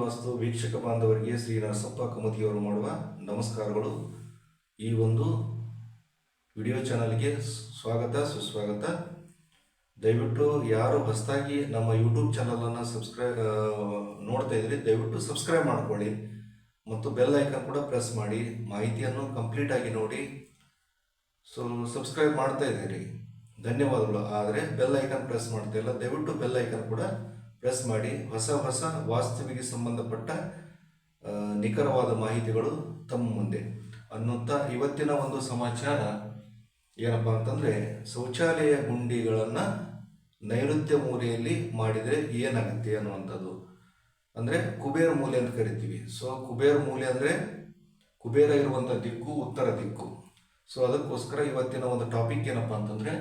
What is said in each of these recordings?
ವಾಸ್ತು ವೀಕ್ಷಕ ಬಾಂಧವರಿಗೆ ಶ್ರೀ ನರಸಪ್ಪ ಕಮತಿಯವರು ಮಾಡುವ ನಮಸ್ಕಾರಗಳು. ಈ ಒಂದು ವಿಡಿಯೋ ಚಾನಲ್ಗೆ ಸ್ವಾಗತ, ಸುಸ್ವಾಗತ. ದಯವಿಟ್ಟು ಯಾರು ಹೊಸದಾಗಿ ನಮ್ಮ ಯೂಟ್ಯೂಬ್ ಚಾನಲನ್ನು ಸಬ್ಸ್ಕ್ರೈಬ್ ನೋಡ್ತಾ ಇದ್ರಿ, ದಯವಿಟ್ಟು ಸಬ್ಸ್ಕ್ರೈಬ್ ಮಾಡ್ಕೊಳ್ಳಿ. ಮತ್ತು ಬೆಲ್ ಐಕನ್ ಕೂಡ ಪ್ರೆಸ್ ಮಾಡಿ, ಮಾಹಿತಿಯನ್ನು ಕಂಪ್ಲೀಟ್ ಆಗಿ ನೋಡಿ. ಸೊ, ಸಬ್ಸ್ಕ್ರೈಬ್ ಮಾಡ್ತಾ ಇದ್ದೀರಿ. ಧನ್ಯವಾದಗಳು. ಆದರೆ ಬೆಲ್ ಐಕನ್ ಪ್ರೆಸ್ ಮಾಡ್ತಾ ಇಲ್ಲ. ದಯವಿಟ್ಟು ಬೆಲ್ ಐಕನ್ ಕೂಡ ಪ್ರೆಸ್ ಮಾಡಿ ಹೊಸ ಹೊಸ ವಾಸ್ತವಿಗೆ ಸಂಬಂಧಪಟ್ಟ ನಿಖರವಾದ ಮಾಹಿತಿಗಳು ತಮ್ಮ ಮುಂದೆ. ಅನ್ನುತ್ತಾ ಇವತ್ತಿನ ಒಂದು ಸಮಾಚಾರ ಏನಪ್ಪ ಅಂತಂದರೆ, ಶೌಚಾಲಯ ಗುಂಡಿಗಳನ್ನು ನೈಋತ್ಯ ಮೂಲೆಯಲ್ಲಿ ಮಾಡಿದರೆ ಏನಾಗುತ್ತೆ ಅನ್ನುವಂಥದ್ದು. ಅಂದರೆ ಕುಬೇರ ಮೂಲೆ ಅಂತ ಕರಿತೀವಿ. ಸೊ ಕುಬೇರ ಮೂಲೆ ಅಂದರೆ ಕುಬೇರ ಇರುವಂಥ ದಿಕ್ಕು ಉತ್ತರ ದಿಕ್ಕು. ಸೊ ಅದಕ್ಕೋಸ್ಕರ ಇವತ್ತಿನ ಒಂದು ಟಾಪಿಕ್ ಏನಪ್ಪ ಅಂತಂದರೆ,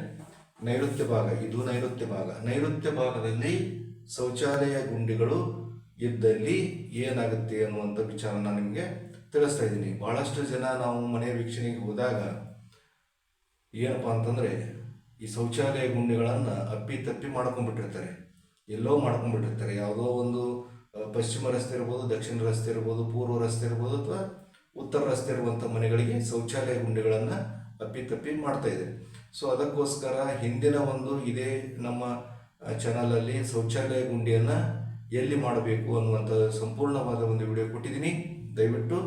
ನೈಋತ್ಯ ಭಾಗ. ಇದು ನೈಋತ್ಯ ಭಾಗ. ನೈಋತ್ಯ ಭಾಗದಲ್ಲಿ ಶೌಚಾಲಯ ಗುಂಡಿಗಳು ಇದ್ದಲ್ಲಿ ಏನಾಗುತ್ತೆ ಅನ್ನುವಂಥ ವಿಚಾರ ನಾನು ನಿಮಗೆ ತಿಳಿಸ್ತಾ ಇದ್ದೀನಿ. ಭಾಳಷ್ಟು ಜನ ನಾವು ಮನೆ ವೀಕ್ಷಣೆಗೆ ಹೋದಾಗ ಏನಪ್ಪ ಅಂತಂದರೆ ಈ ಶೌಚಾಲಯ ಗುಂಡಿಗಳನ್ನು ಅಪ್ಪಿ ತಪ್ಪಿ ಮಾಡ್ಕೊಂಡ್ಬಿಟ್ಟಿರ್ತಾರೆ. ಎಲ್ಲೋ ಮಾಡ್ಕೊಂಡ್ಬಿಟ್ಟಿರ್ತಾರೆ. ಯಾವುದೋ ಒಂದು ಪಶ್ಚಿಮ ರಸ್ತೆ ಇರ್ಬೋದು, ದಕ್ಷಿಣ ರಸ್ತೆ ಇರ್ಬೋದು, ಪೂರ್ವ ರಸ್ತೆ ಇರ್ಬೋದು ಅಥವಾ ಉತ್ತರ ರಸ್ತೆ ಇರುವಂಥ ಮನೆಗಳಿಗೆ ಶೌಚಾಲಯ ಗುಂಡಿಗಳನ್ನು ಅಪ್ಪಿ ತಪ್ಪಿ ಮಾಡ್ತಾ ಇದೆ. ಸೊ ಅದಕ್ಕೋಸ್ಕರ ಹಿಂದಿನ ಒಂದು ಇದೇ ನಮ್ಮ ಚಾನಲಲ್ಲಿ ಶೌಚಾಲಯ ಗುಂಡಿಯನ್ನು ಎಲ್ಲಿ ಮಾಡಬೇಕು ಅನ್ನುವಂಥ ಸಂಪೂರ್ಣವಾದ ಒಂದು ವಿಡಿಯೋ ಕೊಟ್ಟಿದ್ದೀನಿ. ದಯವಿಟ್ಟು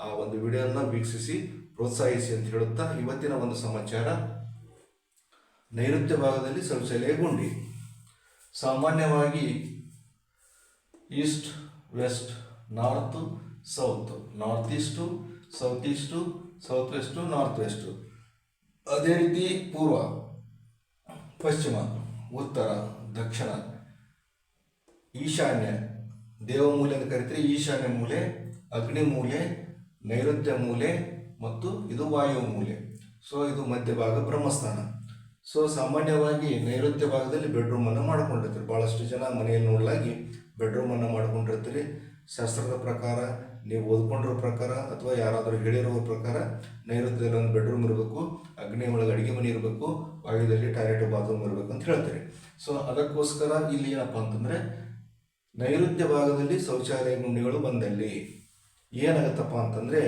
ಆ ಒಂದು ವಿಡಿಯೋನ ವೀಕ್ಷಿಸಿ, ಪ್ರೋತ್ಸಾಹಿಸಿ ಅಂತ ಹೇಳುತ್ತಾ ಇವತ್ತಿನ ಒಂದು ಸಮಾಚಾರ. ನೈಋತ್ಯ ಭಾಗದಲ್ಲಿ ಶೌಚಾಲಯ ಗುಂಡಿ. ಸಾಮಾನ್ಯವಾಗಿ east, west, north, south. North east, south east, south west, north west. ಅದೇ ರೀತಿ ಪೂರ್ವ, ಪಶ್ಚಿಮ. ಉತ್ತರ, ದಕ್ಷಿಣ. ಈಶಾನ್ಯ. ದೇವಮೂಲೆ ಅಂತ ಕರಿತೀರಿ ಈಶಾನ್ಯ ಮೂಲೆ, ಅಗ್ನಿ ಮೂಲೆ, ನೈಋತ್ಯ ಮೂಲೆ ಮತ್ತು ಇದು ವಾಯು ಮೂಲೆ. ಸೊ ಇದು ಮಧ್ಯಭಾಗ ಬ್ರಹ್ಮಸ್ಥಾನ. ಸೊ ಸಾಮಾನ್ಯವಾಗಿ ನೈಋತ್ಯ ಭಾಗದಲ್ಲಿ ಬೆಡ್ರೂಮನ್ನು ಮಾಡ್ಕೊಂಡಿರ್ತೀರಿ. ಭಾಳಷ್ಟು ಜನ ಮನೆಯಲ್ಲಿ ನೋಡಲಾಗಿ ಬೆಡ್ರೂಮನ್ನು ಮಾಡ್ಕೊಂಡಿರ್ತೀರಿ. ಶಾಸ್ತ್ರದ ಪ್ರಕಾರ, ನೀವು ಓದ್ಕೊಂಡಿರೋ ಪ್ರಕಾರ ಅಥವಾ ಯಾರಾದರೂ ಹೇಳಿರೋ ಪ್ರಕಾರ ನೈಋತ್ಯದಲ್ಲಿ ಒಂದು ಬೆಡ್ರೂಮ್ ಇರಬೇಕು ಅಗ್ನಿ ಒಳಗೆ ಅಡುಗೆ ಮನೆ ಇರಬೇಕು ವಾಯುದಲ್ಲಿ ಟಾಯ್ಲೆಟ್ ಬಾತ್ರೂಮ್ ಇರಬೇಕು ಅಂತ ಹೇಳ್ತಾರೆ. ಸೊ ಅದಕ್ಕೋಸ್ಕರ ಇಲ್ಲಿ ಏನಪ್ಪ ಅಂತಂದರೆ, ನೈಋತ್ಯ ಭಾಗದಲ್ಲಿ ಶೌಚಾಲಯ ಗುಂಡಿಗಳು ಬಂದಲ್ಲಿ ಏನಾಗತ್ತಪ್ಪ ಅಂತಂದರೆ,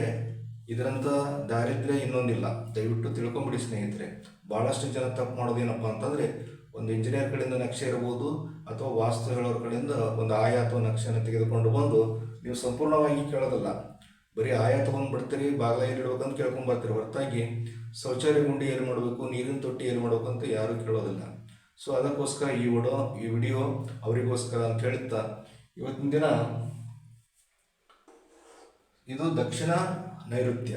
ಇದರಂಥ ದಾರಿದ್ರ್ಯ ಇನ್ನೊಂದಿಲ್ಲ. ದಯವಿಟ್ಟು ತಿಳ್ಕೊಂಬಿಡಿ ಸ್ನೇಹಿತರೆ. ಭಾಳಷ್ಟು ಜನ ತಪ್ಪು ಮಾಡೋದು ಏನಪ್ಪ ಅಂತಂದರೆ, ಒಂದು ಇಂಜಿನಿಯರ್ ಕಡೆಯಿಂದ ನಕ್ಷೆ ಇರ್ಬೋದು ಅಥವಾ ವಾಸ್ತು ಹೇಳೋರ ಕಡೆಯಿಂದ ಒಂದು ಆಯ ಅಥವಾ ನಕ್ಷೆಯನ್ನು ತೆಗೆದುಕೊಂಡು ಬಂದು ನೀವು ಸಂಪೂರ್ಣವಾಗಿ ಕೇಳೋದಲ್ಲ. ಬರೀ ಆಯ ತೊಗೊಂಡ್ಬಿಡ್ತೀರಿ ಬಾಗಿಲ ಇಡ್ಬೇಕಂತ ಕೇಳ್ಕೊಂಡ್ ಬರ್ತೀರಿ ಹೊರತಾಗಿ. ಶೌಚಾಲಯ ಗುಂಡಿ ಏನು ಮಾಡಬೇಕು, ನೀರಿನ ತೊಟ್ಟಿ ಏನು ಮಾಡಬೇಕು ಅಂತ ಯಾರೂ ಕೇಳೋದಿಲ್ಲ. ಸೊ ಅದಕ್ಕೋಸ್ಕರ ಈ ವಿಡಿಯೋ ಈ ವಿಡಿಯೋ ಅವರಿಗೋಸ್ಕರ ಅಂತ ಹೇಳುತ್ತಾ, ಇವತ್ತಿನ ದಿನ ಇದು ದಕ್ಷಿಣ ನೈಋತ್ಯ.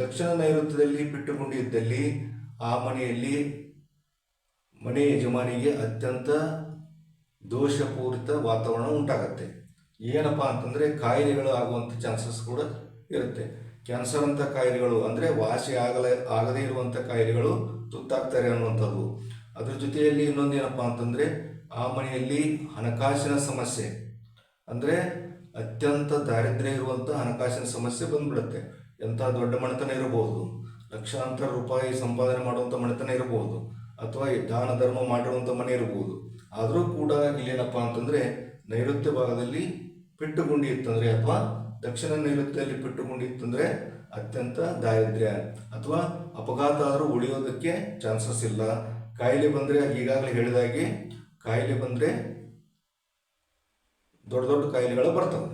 ದಕ್ಷಿಣ ನೈಋತ್ಯದಲ್ಲಿ ಬಿಟ್ಟುಕೊಂಡಿದ್ದಲ್ಲಿ ಆ ಮನೆಯಲ್ಲಿ ಮನೆ ಯಜಮಾನಿಗೆ ಅತ್ಯಂತ ದೋಷಪೂರಿತ ವಾತಾವರಣ ಉಂಟಾಗತ್ತೆ. ಏನಪ್ಪ ಅಂತಂದರೆ ಕಾಯಿಲೆಗಳು ಆಗುವಂಥ ಚಾನ್ಸಸ್ ಕೂಡ ಇರುತ್ತೆ. ಕ್ಯಾನ್ಸರ್ ಅಂತ ಕಾಯಿಲೆಗಳು ಅಂದರೆ ವಾಸಿ ಆಗಲೇ ಆಗದೇ ಇರುವಂಥ ಕಾಯಿಲೆಗಳು ತುತ್ತಾಗ್ತಾರೆ ಅನ್ನುವಂಥದ್ದು. ಅದ್ರ ಜೊತೆಯಲ್ಲಿ ಇನ್ನೊಂದು ಏನಪ್ಪ ಅಂತಂದರೆ ಆ ಮನೆಯಲ್ಲಿ ಹಣಕಾಸಿನ ಸಮಸ್ಯೆ. ಅಂದರೆ ಅತ್ಯಂತ ದಾರಿದ್ರ್ಯ ಇರುವಂಥ ಹಣಕಾಸಿನ ಸಮಸ್ಯೆ ಬಂದ್ಬಿಡುತ್ತೆ. ಎಂಥ ದೊಡ್ಡ ಮನೆತನ ಇರಬಹುದು ಲಕ್ಷಾಂತರ ರೂಪಾಯಿ ಸಂಪಾದನೆ ಮಾಡುವಂಥ ಮನೆತನ ಇರಬಹುದು ಅಥವಾ ದಾನ ಧರ್ಮ ಮಾಡಿರುವಂಥ ಮನೆ ಇರಬಹುದು ಆದರೂ ಕೂಡ ಇಲ್ಲೇನಪ್ಪ ಅಂತಂದರೆ ನೈಋತ್ಯ ಭಾಗದಲ್ಲಿ ಪೆಟ್ಟುಗುಂಡಿ ಇತ್ತಂದರೆ ಅಥವಾ ದಕ್ಷಿಣ ನೈಋತ್ಯದಲ್ಲಿ ಪೆಟ್ಟುಗುಂಡಿ ಇತ್ತಂದರೆ ಅತ್ಯಂತ ದಾರಿದ್ರ್ಯ. ಅಥವಾ ಅಪಘಾತ ಆದರೂ ಉಳಿಯೋದಕ್ಕೆ ಚಾನ್ಸಸ್ ಇಲ್ಲ. ಕಾಯಿಲೆ ಬಂದರೆ ಈಗಾಗಲೇ ಹೇಳಿದಾಗೆ ಕಾಯಿಲೆ ಬಂದರೆ ದೊಡ್ಡ ದೊಡ್ಡ ಕಾಯಿಲೆಗಳು ಬರ್ತವೆ.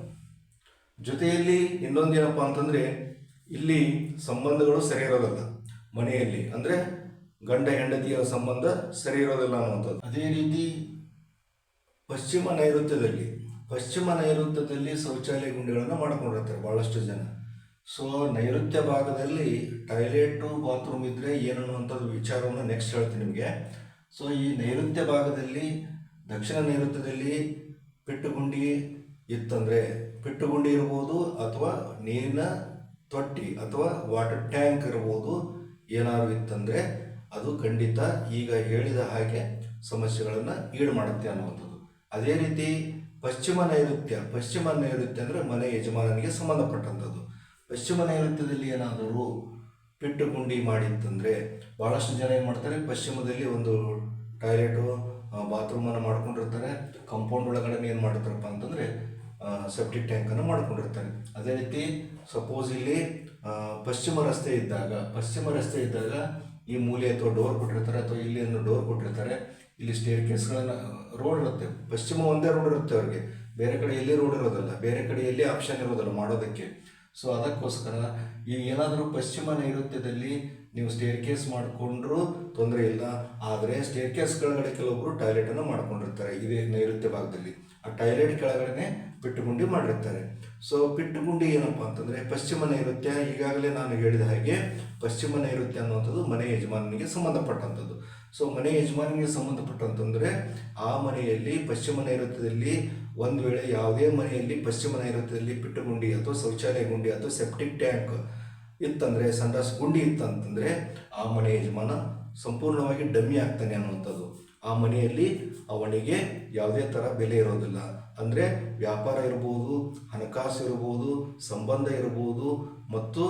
ಜೊತೆಯಲ್ಲಿ ಇನ್ನೊಂದು ಏನಪ್ಪ ಅಂತಂದರೆ ಇಲ್ಲಿ ಸಂಬಂಧಗಳು ಸರಿ ಇರೋದಲ್ಲ ಮನೆಯಲ್ಲಿ. ಅಂದರೆ ಗಂಡ ಹೆಂಡತಿಯ ಸಂಬಂಧ ಸರಿ ಇರೋದಿಲ್ಲ ಅನ್ನುವಂಥದ್ದು. ಅದೇ ರೀತಿ ಪಶ್ಚಿಮ ನೈಋತ್ಯದಲ್ಲಿ ಪಶ್ಚಿಮ ನೈಋತ್ಯದಲ್ಲಿ ಶೌಚಾಲಯ ಗುಂಡಿಗಳನ್ನು ಮಾಡ್ಕೊಂಡಿರ್ತಾರೆ ಭಾಳಷ್ಟು ಜನ. ಸೊ ನೈಋತ್ಯ ಭಾಗದಲ್ಲಿ ಟಾಯ್ಲೆಟು ಬಾತ್ರೂಮ್ ಇದ್ದರೆ ಏನು ಅನ್ನುವಂಥದ್ದು ವಿಚಾರವನ್ನು ನೆಕ್ಸ್ಟ್ ಹೇಳ್ತೀನಿ ನಿಮಗೆ. ಸೊ ಈ ನೈಋತ್ಯ ಭಾಗದಲ್ಲಿ, ದಕ್ಷಿಣ ನೈಋತ್ಯದಲ್ಲಿ ಪೆಟ್ಟುಗುಂಡಿ ಇತ್ತಂದರೆ ಪೆಟ್ಟುಗುಂಡಿ ಇರ್ಬೋದು ಅಥವಾ ನೀರಿನ ತೊಟ್ಟಿ ಅಥವಾ ವಾಟರ್ ಟ್ಯಾಂಕ್ ಇರ್ಬೋದು ಏನಾದ್ರು ಇತ್ತಂದರೆ ಅದು ಖಂಡಿತ ಈಗ ಹೇಳಿದ ಹಾಗೆ ಸಮಸ್ಯೆಗಳನ್ನು ಈಡು ಮಾಡುತ್ತೆ ಅನ್ನುವಂಥದ್ದು. ಅದೇ ರೀತಿ ಪಶ್ಚಿಮ ನೈಋತ್ಯ ಪಶ್ಚಿಮ ನೈಋತ್ಯ ಅಂದರೆ ಮನೆ ಯಜಮಾನನಿಗೆ ಸಂಬಂಧಪಟ್ಟಂಥದ್ದು. ಪಶ್ಚಿಮ ನೈಋತ್ಯದಲ್ಲಿ ಏನಾದರೂ ಪಿಟ್ಟು ಗುಂಡಿ ಮಾಡಿತ್ತಂದರೆ ಭಾಳಷ್ಟು ಜನ ಏನು ಮಾಡ್ತಾರೆ, ಪಶ್ಚಿಮದಲ್ಲಿ ಒಂದು ಟಾಯ್ಲೆಟು ಬಾತ್ರೂಮನ್ನು ಮಾಡ್ಕೊಂಡಿರ್ತಾರೆ. ಕಾಂಪೌಂಡ್ ಒಳಗಡೆ ಏನು ಮಾಡಿರ್ತಾರಪ್ಪ ಅಂತಂದರೆ ಸೆಪ್ಟಿಕ್ ಟ್ಯಾಂಕನ್ನು ಮಾಡ್ಕೊಂಡಿರ್ತಾರೆ. ಅದೇ ರೀತಿ ಸಪೋಸ್ ಇಲ್ಲಿ ಪಶ್ಚಿಮ ರಸ್ತೆ ಇದ್ದಾಗ, ಪಶ್ಚಿಮ ರಸ್ತೆ ಇದ್ದಾಗ ಈ ಮೂಲೆ ಅಥವಾ ಡೋರ್ ಕೊಟ್ಟಿರ್ತಾರೆ ಅಥವಾ ಇಲ್ಲಿ ಒಂದು ಡೋರ್ ಕೊಟ್ಟಿರ್ತಾರೆ. ಇಲ್ಲಿ ಸ್ಟೇರ್ ಕೇಸ್ಗಳನ್ನ ರೋಡ್ ಇರುತ್ತೆ. ಪಶ್ಚಿಮ ಒಂದೇ ರೋಡ್ ಇರುತ್ತೆ ಅವ್ರಿಗೆ. ಬೇರೆ ಕಡೆ ಎಲ್ಲಿ ರೋಡ್ ಇರೋದಿಲ್ಲ, ಬೇರೆ ಕಡೆ ಎಲ್ಲಿ ಆಪ್ಷನ್ ಇರೋದಿಲ್ಲ ಮಾಡೋದಕ್ಕೆ. ಸೊ ಅದಕ್ಕೋಸ್ಕರ ಈ ಏನಾದರೂ ಪಶ್ಚಿಮ ನೈಋತ್ಯದಲ್ಲಿ ನೀವು ಸ್ಟೇರ್ ಕೇಸ್ ಮಾಡಿಕೊಂಡ್ರೂ ತೊಂದರೆ ಇಲ್ಲ. ಆದರೆ ಸ್ಟೇರ್ ಕೇಸ್ ಕೆಳಗಡೆ ಕೆಲವೊಬ್ಬರು ಟಾಯ್ಲೆಟನ್ನು ಮಾಡ್ಕೊಂಡಿರ್ತಾರೆ. ಇದೇ ನೈಋತ್ಯ ಭಾಗದಲ್ಲಿ. ಆ ಟಾಯ್ಲೆಟ್ ಕೆಳಗಡೆ ಬಿಟ್ಟುಗುಂಡಿ ಮಾಡಿರ್ತಾರೆ. ಸೊ ಪಿಟ್ಟುಗುಂಡಿ ಏನಪ್ಪ ಅಂತಂದರೆ ಪಶ್ಚಿಮ ನೈಋತ್ಯ ಈಗಾಗಲೇ ನಾನು ಹೇಳಿದ ಹಾಗೆ ಪಶ್ಚಿಮ ನೈಋತ್ಯ ಅನ್ನುವಂಥದ್ದು ಮನೆ ಯಜಮಾನನಿಗೆ ಸಂಬಂಧಪಟ್ಟಂಥದ್ದು. ಸೊ ಮನೆ ಯಜಮಾನಿಗೆ ಸಂಬಂಧಪಟ್ಟಂತಂದರೆ ಆ ಮನೆಯಲ್ಲಿ ಪಶ್ಚಿಮ ನೈಋತ್ಯದಲ್ಲಿ ಒಂದು ವೇಳೆ ಯಾವುದೇ ಮನೆಯಲ್ಲಿ ಪಶ್ಚಿಮ ನೈಋತ್ಯದಲ್ಲಿ ಪಿಟ್ಟುಗುಂಡಿ ಅಥವಾ ಶೌಚಾಲಯ ಗುಂಡಿ ಅಥವಾ ಸೆಪ್ಟಿಕ್ ಟ್ಯಾಂಕ್ ಇತ್ತಂದರೆ ಸಂಡಾಸ್ ಗುಂಡಿ ಇತ್ತಂತಂದರೆ ಆ ಮನೆ ಯಜಮಾನ ಸಂಪೂರ್ಣವಾಗಿ ಡಮ್ಮಿ ಆಗ್ತಾನೆ ಅನ್ನುವಂಥದ್ದು. ಆ ಮನೆಯಲ್ಲಿ ಅವನಿಗೆ ಯಾವುದೇ ಥರ ಬೆಲೆ ಇರೋದಿಲ್ಲ. ಅಂದರೆ ವ್ಯಾಪಾರ ಇರ್ಬೋದು, ಹಣಕಾಸು ಇರ್ಬೋದು, ಸಂಬಂಧ ಇರ್ಬೋದು, ಮತ್ತು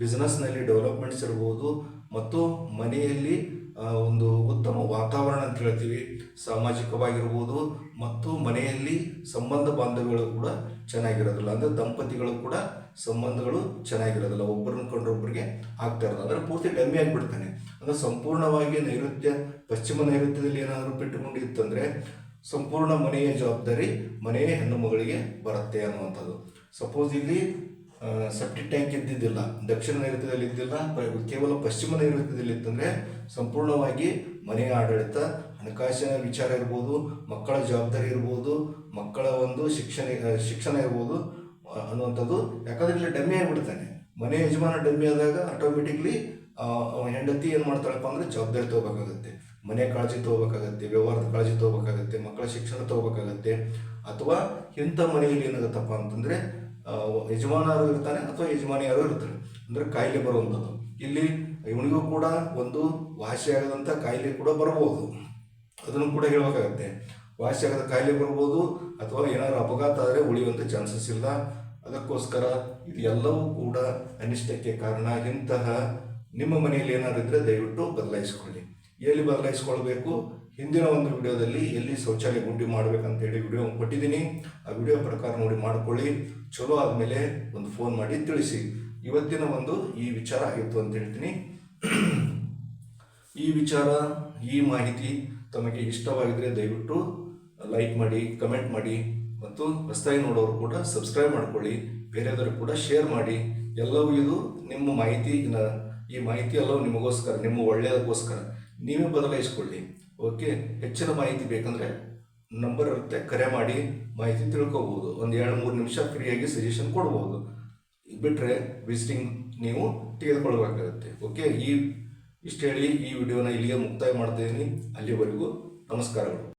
ಬಿಸ್ನೆಸ್ನಲ್ಲಿ ಡೆವಲಪ್ಮೆಂಟ್ಸ್ ಇರ್ಬೋದು, ಮತ್ತು ಮನೆಯಲ್ಲಿ ಒಂದು ಉತ್ತಮ ವಾತಾವರಣ ಅಂತ ಹೇಳ್ತೀವಿ. ಸಾಮಾಜಿಕವಾಗಿರ್ಬೋದು, ಮತ್ತು ಮನೆಯಲ್ಲಿ ಸಂಬಂಧ ಬಾಂಧವ್ಯಗಳು ಕೂಡ ಚೆನ್ನಾಗಿರೋದಿಲ್ಲ. ಅಂದರೆ ದಂಪತಿಗಳು ಕೂಡ ಸಂಬಂಧಗಳು ಚೆನ್ನಾಗಿರೋದಿಲ್ಲ. ಒಬ್ಬರನ್ನ ಕೊಂಡ್ರೊಬ್ಬರಿಗೆ ಆಗ್ತಾ ಇರೋದು ಅಂದರೆ ಪೂರ್ತಿ ಡಮ್ಮಿ ಆಗಿಬಿಡ್ತಾನೆ. ಅಂದರೆ ಸಂಪೂರ್ಣವಾಗಿ ನೈಋತ್ಯ, ಪಶ್ಚಿಮ ನೈಋತ್ಯದಲ್ಲಿ ಏನಾದರೂ ಪೆಟ್ಟುಕೊಂಡಿತ್ತಂದರೆ ಸಂಪೂರ್ಣ ಮನೆಯ ಜವಾಬ್ದಾರಿ ಮನೆಯ ಹೆಣ್ಣು ಮಗಳಿಗೆ ಬರುತ್ತೆ ಅನ್ನುವಂಥದ್ದು. ಸಪೋಸ್ ಇಲ್ಲಿ ಸೆಪ್ಟಿಕ್ ಟ್ಯಾಂಕ್ ಇದ್ದಿದ್ದಿಲ್ಲ, ದಕ್ಷಿಣ ನೈಋತ್ಯದಲ್ಲಿ ಇದ್ದಿಲ್ಲ ಕೇವಲ ಪಶ್ಚಿಮ ನೈಋತ್ಯದಲ್ಲಿ ಇತ್ತಂದರೆ ಸಂಪೂರ್ಣವಾಗಿ ಮನೆಯ ಆಡಳಿತ, ಹಣಕಾಸಿನ ವಿಚಾರ ಇರ್ಬೋದು, ಮಕ್ಕಳ ಜವಾಬ್ದಾರಿ ಇರ್ಬೋದು, ಮಕ್ಕಳ ಒಂದು ಶಿಕ್ಷಣ ಶಿಕ್ಷಣ ಇರ್ಬೋದು ಅನ್ನುವಂಥದ್ದು ಯಾಕಂದ್ರೆ ಇಲ್ಲಿ ಡಮ್ಮಿ ಆಗಿಬಿಡ್ತಾನೆ. ಮನೆ ಯಜಮಾನ ಡಮ್ಮಿ ಆದಾಗ ಆಟೋಮೆಟಿಕ್ಲಿ ಹೆಂಡತಿ ಏನು ಮಾಡ್ತಾಳಪ್ಪ ಅಂದರೆ ಜವಾಬ್ದಾರಿ ತಗೋಬೇಕಾಗತ್ತೆ. ಮನೆ ಕಾಳಜಿ ತಗೋಬೇಕಾಗತ್ತೆ, ವ್ಯವಹಾರದ ಕಾಳಜಿ ತಗೋಬೇಕಾಗತ್ತೆ, ಮಕ್ಕಳ ಶಿಕ್ಷಣ ತಗೋಬೇಕಾಗತ್ತೆ, ಅಥವಾ ಇಂಥ ಮನೆಯಲ್ಲಿ ಏನಾಗುತ್ತಪ್ಪ ಅಂತಂದರೆ ಯಜಮಾನರು ಇರ್ತಾನೆ ಅಥವಾ ಯಜಮಾನಿಯರು ಇರ್ತಾರೆ. ಅಂದರೆ ಕಾಯಿಲೆ ಬರುವಂಥದ್ದು. ಇಲ್ಲಿ ಇವನಿಗೂ ಕೂಡ ಒಂದು ವಾಸಿಯಾಗದಂಥ ಕಾಯಿಲೆ ಕೂಡ ಬರ್ಬೋದು ಅದನ್ನು ಕೂಡ ಹೇಳಬೇಕಾಗತ್ತೆ. ಆಗದ ಕಾಯಿಲೆ ಬರ್ಬೋದು ಅಥವಾ ಏನಾದರೂ ಅಪಘಾತ ಆದರೆ ಉಳಿಯುವಂಥ ಚಾನ್ಸಸ್ ಇಲ್ಲ. ಅದಕ್ಕೋಸ್ಕರ ಇದು ಎಲ್ಲವೂ ಕೂಡ ಅನಿಷ್ಟಕ್ಕೆ ಕಾರಣ ಇಂತಹ ನಿಮ್ಮ ಮನೆಯಲ್ಲಿ ಏನಾದ್ರು ಇದ್ದರೆ ದಯವಿಟ್ಟು ಬದಲಾಯಿಸ್ಕೊಳ್ಳಿ. ಎಲ್ಲಿ ಬದಲಾಯಿಸ್ಕೊಳ್ಬೇಕು? ಹಿಂದಿನ ಒಂದು ವಿಡಿಯೋದಲ್ಲಿ ಎಲ್ಲಿ ಶೌಚಾಲಯ ಗುಂಡಿ ಮಾಡ್ಬೇಕಂತೇಳಿ ವಿಡಿಯೋ ಕೊಟ್ಟಿದ್ದೀನಿ. ಆ ವಿಡಿಯೋ ಪ್ರಕಾರ ನೋಡಿ ಮಾಡ್ಕೊಳ್ಳಿ. ಚಲೋ ಆದಮೇಲೆ ಒಂದು ಫೋನ್ ಮಾಡಿ ತಿಳಿಸಿ. ಇವತ್ತಿನ ಒಂದು ಈ ವಿಚಾರ ಆಗಿತ್ತು ಅಂತ ಹೇಳ್ತೀನಿ. ಈ ವಿಚಾರ, ಈ ಮಾಹಿತಿ ತಮಗೆ ಇಷ್ಟವಾಗಿದ್ರೆ ದಯವಿಟ್ಟು ಲೈಕ್ ಮಾಡಿ, ಕಮೆಂಟ್ ಮಾಡಿ ಮತ್ತು ಹೊಸದಾಗಿ ನೋಡೋರು ಕೂಡ ಸಬ್ಸ್ಕ್ರೈಬ್ ಮಾಡ್ಕೊಳ್ಳಿ. ಬೇರೆಯವರು ಕೂಡ ಶೇರ್ ಮಾಡಿ. ಎಲ್ಲವೂ ಇದು ನಿಮ್ಮ ಮಾಹಿತಿ ಈ ಮಾಹಿತಿ ಎಲ್ಲವೂ ನಿಮಗೋಸ್ಕರ, ನಿಮ್ಮ ಒಳ್ಳೆಯದಕ್ಕೋಸ್ಕರ ನೀವೇ ಬದಲಾಯಿಸ್ಕೊಳ್ಳಿ. ಓಕೆ ಹೆಚ್ಚಿನ ಮಾಹಿತಿ ಬೇಕಂದರೆ ನಂಬರ್ ಇರುತ್ತೆ, ಕರೆ ಮಾಡಿ ಮಾಹಿತಿ ತಿಳ್ಕೊಬೋದು. ಒಂದು ಎರಡು ಮೂರು ನಿಮಿಷ ಫ್ರೀಯಾಗಿ ಸಜೆಷನ್ ಕೊಡ್ಬೋದು. ಬಿಟ್ಟರೆ ವಿಸಿಟಿಂಗ್ ನೀವು ತೆಗೆದುಕೊಳ್ಬೇಕಾಗುತ್ತೆ ಓಕೆ ಈ ಇಷ್ಟು ಹೇಳಿ ಈ ವಿಡಿಯೋನ ಇಲ್ಲಿಗೆ ಮುಕ್ತಾಯ ಮಾಡ್ತಾ ಇದ್ದೀನಿ ಅಲ್ಲಿವರೆಗೂ ನಮಸ್ಕಾರಗಳು.